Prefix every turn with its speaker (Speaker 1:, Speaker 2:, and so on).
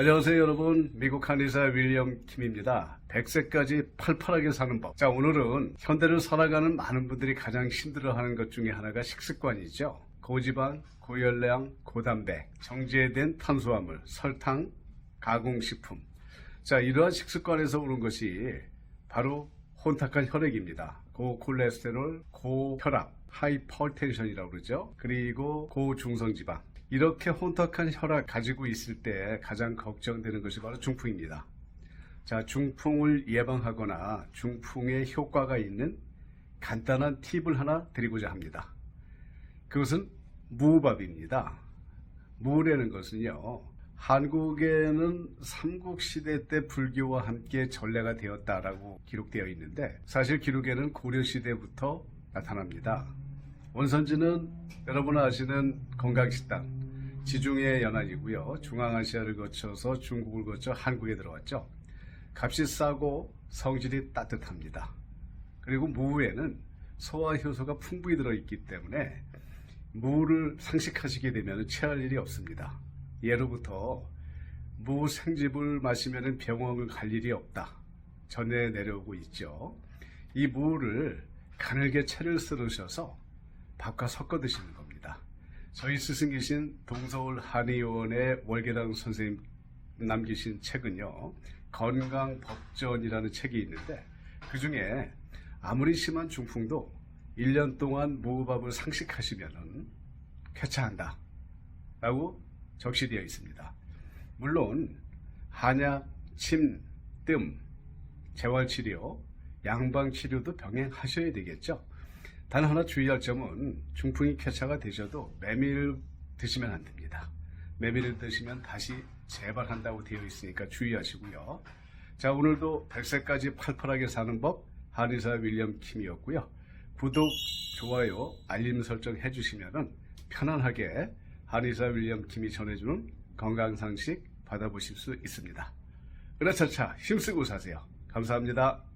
Speaker 1: 안녕하세요 여러분. 미국 한의사 윌리엄 킴입니다. 100세까지 팔팔하게 사는 법. 자 오늘은 현대를 살아가는 많은 분들이 가장 힘들어하는 것 중에 하나가 식습관이죠. 고지방, 고열량, 고단백, 정제된 탄수화물, 설탕, 가공식품. 자 이러한 식습관에서 오는 것이 바로 혼탁한 혈액입니다. 고콜레스테롤, 고혈압, 하이퍼텐션이라고 그러죠. 그리고 고중성지방 이렇게 혼탁한 혈압 가지고 있을 때 가장 걱정되는 것이 바로 중풍입니다. 자, 중풍을 예방하거나 중풍에 효과가 있는 간단한 팁을 하나 드리고자 합니다. 그것은 무밥입니다. 무라는 것은요, 한국에는 삼국시대 때 불교와 함께 전래가 되었다라고 기록되어 있는데, 사실 기록에는 고려시대부터 나타납니다. 원산지는 여러분 아시는 건강식당 지중해 연안이고요. 중앙아시아를 거쳐서 중국을 거쳐 한국에 들어왔죠. 값이 싸고 성질이 따뜻합니다. 그리고 무에는 소화 효소가 풍부히 들어있기 때문에 무를 상식하시게 되면 체할 일이 없습니다. 예로부터 무 생즙을 마시면 병원을 갈 일이 없다. 전해 내려오고 있죠. 이 무를 가늘게 채를 썰으셔서 밥과 섞어 드시는 겁니다. 저희 스승이신 동서울 한의원의 월계당 선생님 남기신 책은요, 건강법전이라는 책이 있는데, 그 중에 아무리 심한 중풍도 1년 동안 무밥을 상식하시면은 쾌차한다. 라고 적시되어 있습니다. 물론, 한약, 침, 뜸, 재활치료, 양방치료도 병행하셔야 되겠죠. 단 하나 주의할 점은 중풍이 쾌차가 되셔도 메밀 드시면 안 됩니다. 메밀을 드시면 다시 재발한다고 되어 있으니까 주의하시고요. 자, 오늘도 100세까지 팔팔하게 사는 법 한의사 윌리엄 킴이었고요. 구독, 좋아요, 알림 설정 해주시면 편안하게 한의사 윌리엄 킴이 전해주는 건강상식 받아보실 수 있습니다. 으라차차 힘쓰고 사세요. 감사합니다.